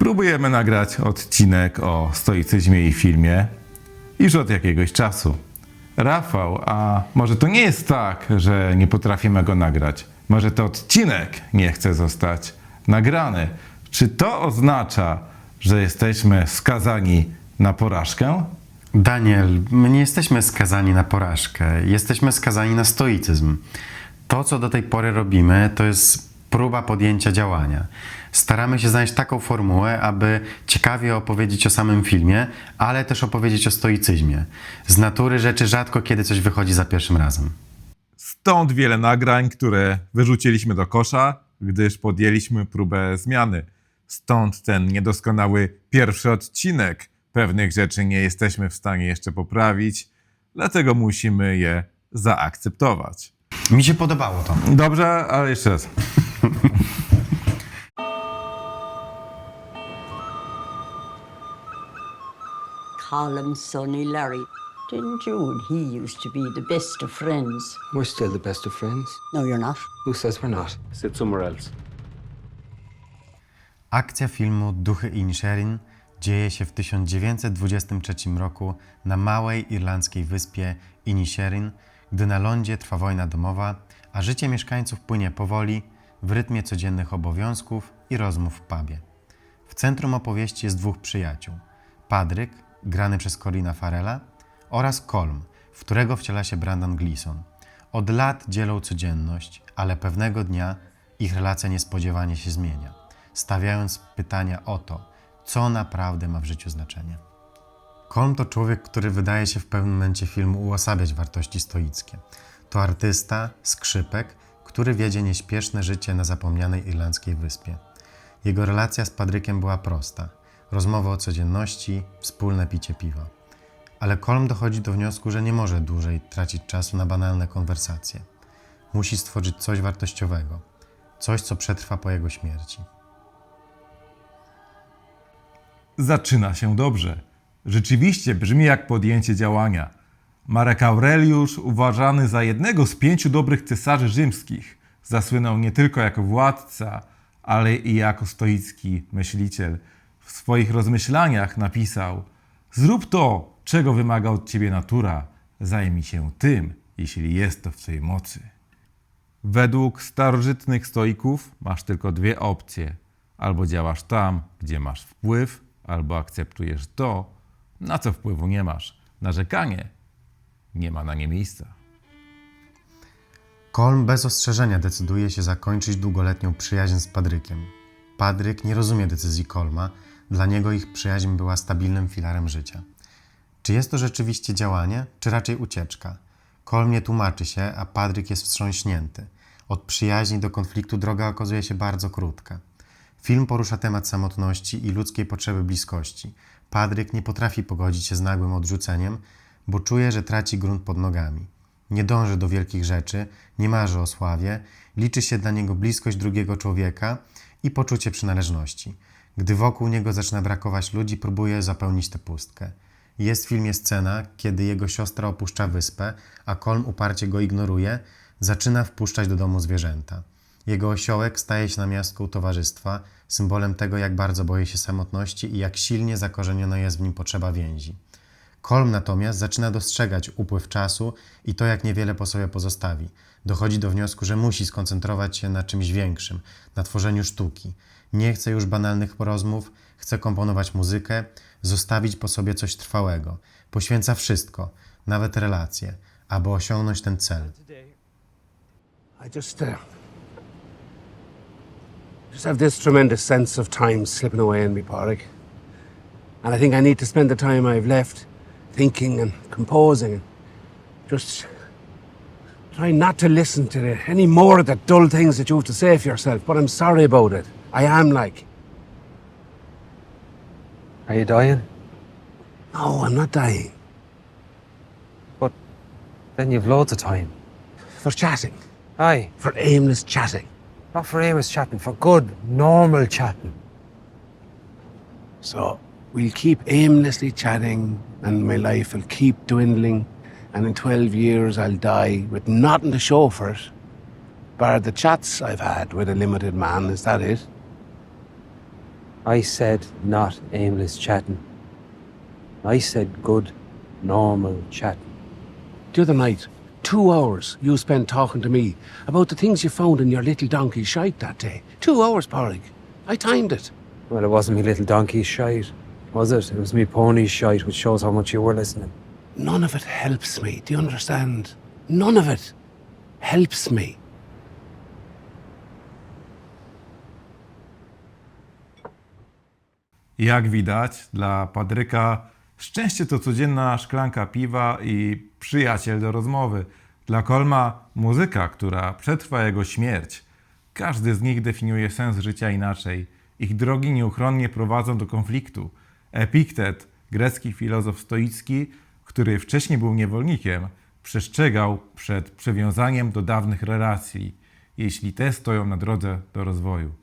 Próbujemy nagrać odcinek o stoicyzmie i filmie już od jakiegoś czasu. Rafał, a może to nie jest tak, że nie potrafimy go nagrać? Może to odcinek nie chce zostać nagrany? Czy to oznacza, że jesteśmy skazani na porażkę? Daniel, my nie jesteśmy skazani na porażkę, jesteśmy skazani na stoicyzm. To, co do tej pory robimy, to jest próba podjęcia działania. Staramy się znaleźć taką formułę, aby ciekawie opowiedzieć o samym filmie, ale też opowiedzieć o stoicyzmie. Z natury rzeczy rzadko kiedy coś wychodzi za pierwszym razem. Stąd wiele nagrań, które wyrzuciliśmy do kosza, gdyż podjęliśmy próbę zmiany. Stąd ten niedoskonały pierwszy odcinek. Pewnych rzeczy nie jesteśmy w stanie jeszcze poprawić, dlatego musimy je zaakceptować. Mi się podobało to. Dobrze, ale jeszcze raz. Colin, Sonny, Larry. Didn't you and he used to be the best of friends? We're still the best of friends. No, you're not. Who says we're not? Sit somewhere else. Akcja filmu Duchy Inisherin dzieje się w 1923 roku na małej irlandzkiej wyspie Inisherin, gdy na lądzie trwa wojna domowa, a życie mieszkańców płynie powoli w rytmie codziennych obowiązków i rozmów w pubie. W centrum opowieści jest dwóch przyjaciół. Padryk, grany przez Corina Farella, oraz Colm, w którego wciela się Brandon Gleeson. Od lat dzielą codzienność, ale pewnego dnia ich relacja niespodziewanie się zmienia, stawiając pytania o to, co naprawdę ma w życiu znaczenie. Colm to człowiek, który wydaje się w pewnym momencie filmu uosabiać wartości stoickie. To artysta, skrzypek, który wiedzie nieśpieszne życie na zapomnianej irlandzkiej wyspie. Jego relacja z Padrykiem była prosta. Rozmowy o codzienności, wspólne picie piwa. Ale Colm dochodzi do wniosku, że nie może dłużej tracić czasu na banalne konwersacje. Musi stworzyć coś wartościowego, coś, co przetrwa po jego śmierci. Zaczyna się dobrze. Rzeczywiście brzmi jak podjęcie działania. Marek Aureliusz, uważany za jednego z pięciu dobrych cesarzy rzymskich, zasłynął nie tylko jako władca, ale i jako stoicki myśliciel. W swoich rozmyślaniach napisał: Zrób to, czego wymaga od ciebie natura, zajmij się tym, jeśli jest to w twojej mocy. Według starożytnych stoików masz tylko dwie opcje: albo działasz tam, gdzie masz wpływ, albo akceptujesz to, na co wpływu nie masz. Narzekanie nie ma na nie miejsca. Kolm bez ostrzeżenia decyduje się zakończyć długoletnią przyjaźń z Padrykiem. Padryk nie rozumie decyzji Kolma, dla niego ich przyjaźń była stabilnym filarem życia. Czy jest to rzeczywiście działanie, czy raczej ucieczka? Kolm nie tłumaczy się, a Padryk jest wstrząśnięty. Od przyjaźni do konfliktu droga okazuje się bardzo krótka. Film porusza temat samotności i ludzkiej potrzeby bliskości. Padryk nie potrafi pogodzić się z nagłym odrzuceniem, bo czuje, że traci grunt pod nogami. Nie dąży do wielkich rzeczy, nie marzy o sławie, liczy się dla niego bliskość drugiego człowieka i poczucie przynależności. Gdy wokół niego zaczyna brakować ludzi, próbuje zapełnić tę pustkę. Jest w filmie scena, kiedy jego siostra opuszcza wyspę, a Kolm uparcie go ignoruje, zaczyna wpuszczać do domu zwierzęta. Jego osiołek staje się namiastką towarzystwa, symbolem tego, jak bardzo boi się samotności i jak silnie zakorzeniona jest w nim potrzeba więzi. Kolm natomiast zaczyna dostrzegać upływ czasu i to, jak niewiele po sobie pozostawi. Dochodzi do wniosku, że musi skoncentrować się na czymś większym, na tworzeniu sztuki. Nie chce już banalnych rozmów, chce komponować muzykę, zostawić po sobie coś trwałego. Poświęca wszystko, nawet relacje, aby osiągnąć ten cel. I just, uh, have this tremendous sense of time slipping away in me. And I think I need to spend the time I've left thinking and composing and just trying not to listen to the, any more of the dull things that you have to say for yourself. But I'm sorry about it. I am like, Are you dying? no, I'm not dying. But then you've loads of time. For chatting, Aye, for aimless chatting. not for aimless chatting, for good, normal chatting. So we'll keep aimlessly chatting, and my life will keep dwindling, and in 12 years I'll die with nothing to show for it. Bar the chats I've had with a limited man, is that it? I said not aimless chatting. I said good, normal chatting. The other night, two hours you spent talking to me about the things you found in your little donkey shite that day. Two hours, Porrig. I timed it. Well, it wasn't me little donkey's shite, was it? It was me pony's shite, which shows how much you were listening. None of it helps me. Do you understand? None of it helps me. Jak widać, dla Padryka szczęście to codzienna szklanka piwa i przyjaciel do rozmowy. Dla Kolma muzyka, która przetrwa jego śmierć. Każdy z nich definiuje sens życia inaczej. Ich drogi nieuchronnie prowadzą do konfliktu. Epiktet, grecki filozof stoicki, który wcześniej był niewolnikiem, przestrzegał przed przywiązaniem do dawnych relacji, jeśli te stoją na drodze do rozwoju.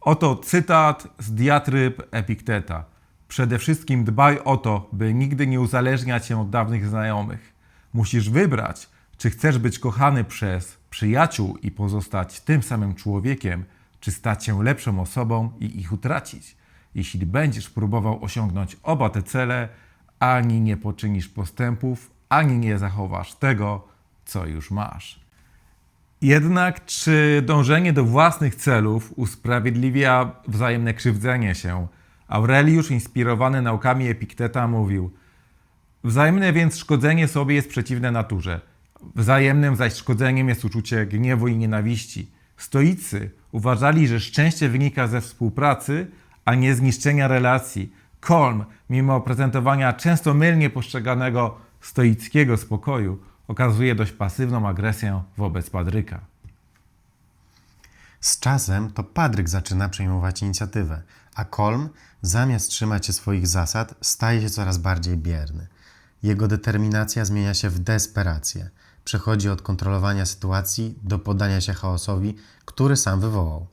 Oto cytat z diatryb Epikteta. Przede wszystkim dbaj o to, by nigdy nie uzależniać się od dawnych znajomych. Musisz wybrać, czy chcesz być kochany przez przyjaciół i pozostać tym samym człowiekiem, czy stać się lepszą osobą i ich utracić. Jeśli będziesz próbował osiągnąć oba te cele, ani nie poczynisz postępów, ani nie zachowasz tego, co już masz. Jednak czy dążenie do własnych celów usprawiedliwia wzajemne krzywdzenie się? Aureliusz, inspirowany naukami Epikteta, mówił: Wzajemne więc szkodzenie sobie jest przeciwne naturze. Wzajemnym zaś szkodzeniem jest uczucie gniewu i nienawiści. Stoicy uważali, że szczęście wynika ze współpracy, a nie z niszczenia relacji. Kolm, mimo prezentowania często mylnie postrzeganego stoickiego spokoju, okazuje dość pasywną agresję wobec Padryka. Z czasem to Padryk zaczyna przejmować inicjatywę, a Kolm, zamiast trzymać się swoich zasad, staje się coraz bardziej bierny. Jego determinacja zmienia się w desperację. Przechodzi od kontrolowania sytuacji do poddania się chaosowi, który sam wywołał.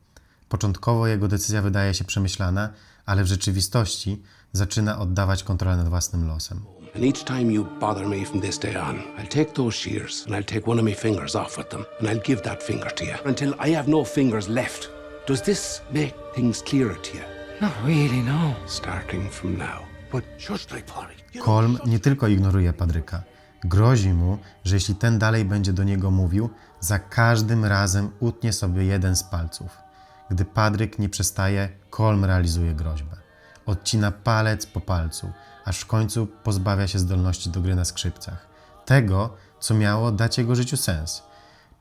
Początkowo jego decyzja wydaje się przemyślana, ale w rzeczywistości zaczyna oddawać kontrolę nad własnym losem. And each time you bother me from this day on, I'll take those shears and I'll take one of my fingers off with them and I'll give that finger to you until I have no fingers left. Does this make things clearer to you? Not really, no. Starting from now. But just like Polly. Kolm nie tylko ignoruje Padryka, grozi mu, że jeśli ten dalej będzie do niego mówił, za każdym razem utnie sobie jeden z palców. Gdy Padryk nie przestaje, Kolm realizuje groźbę. Odcina palec po palcu, aż w końcu pozbawia się zdolności do gry na skrzypcach. Tego, co miało dać jego życiu sens.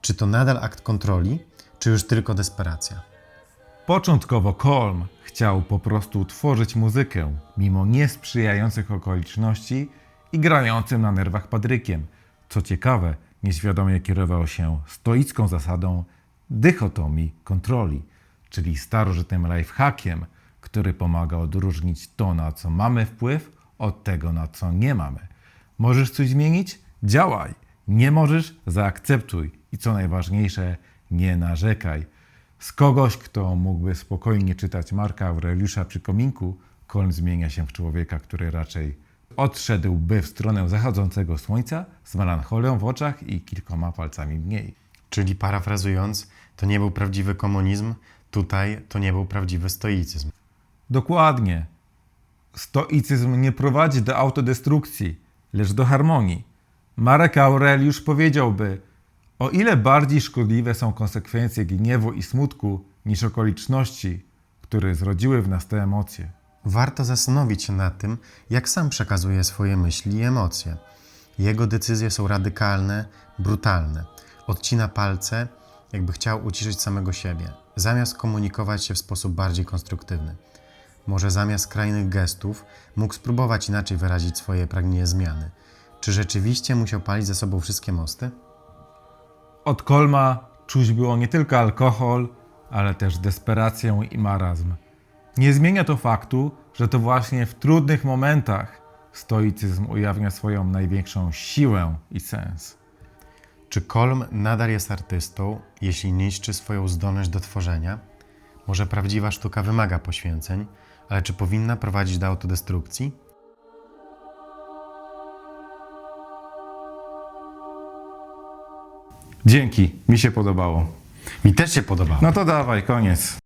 Czy to nadal akt kontroli, czy już tylko desperacja? Początkowo Kolm chciał po prostu tworzyć muzykę, mimo niesprzyjających okoliczności i grającym na nerwach Padrykiem. Co ciekawe, nieświadomie kierował się stoicką zasadą dychotomii kontroli, czyli starożytnym lifehackiem, który pomaga odróżnić to, na co mamy wpływ, od tego, na co nie mamy. Możesz coś zmienić? Działaj. Nie możesz? Zaakceptuj. I co najważniejsze, nie narzekaj. Z kogoś, kto mógłby spokojnie czytać Marka Aureliusza przy kominku, Kolm zmienia się w człowieka, który raczej odszedłby w stronę zachodzącego słońca z melancholią w oczach i kilkoma palcami mniej. Czyli parafrazując, to nie był prawdziwy komunizm, tutaj to nie był prawdziwy stoicyzm. Dokładnie. Stoicyzm nie prowadzi do autodestrukcji, lecz do harmonii. Marek Aureliusz powiedziałby: O ile bardziej szkodliwe są konsekwencje gniewu i smutku niż okoliczności, które zrodziły w nas te emocje. Warto zastanowić się nad tym, jak sam przekazuje swoje myśli i emocje. Jego decyzje są radykalne, brutalne. Odcina palce, jakby chciał uciszyć samego siebie, zamiast komunikować się w sposób bardziej konstruktywny. Może zamiast skrajnych gestów mógł spróbować inaczej wyrazić swoje pragnienie zmiany. Czy rzeczywiście musiał palić ze sobą wszystkie mosty? Od Kolma czuć było nie tylko alkohol, ale też desperację i marazm. Nie zmienia to faktu, że to właśnie w trudnych momentach stoicyzm ujawnia swoją największą siłę i sens. Czy Kolm nadal jest artystą, jeśli niszczy swoją zdolność do tworzenia? Może prawdziwa sztuka wymaga poświęceń, ale czy powinna prowadzić do autodestrukcji? Dzięki, mi się podobało. Mi też się podoba. No to dawaj, koniec.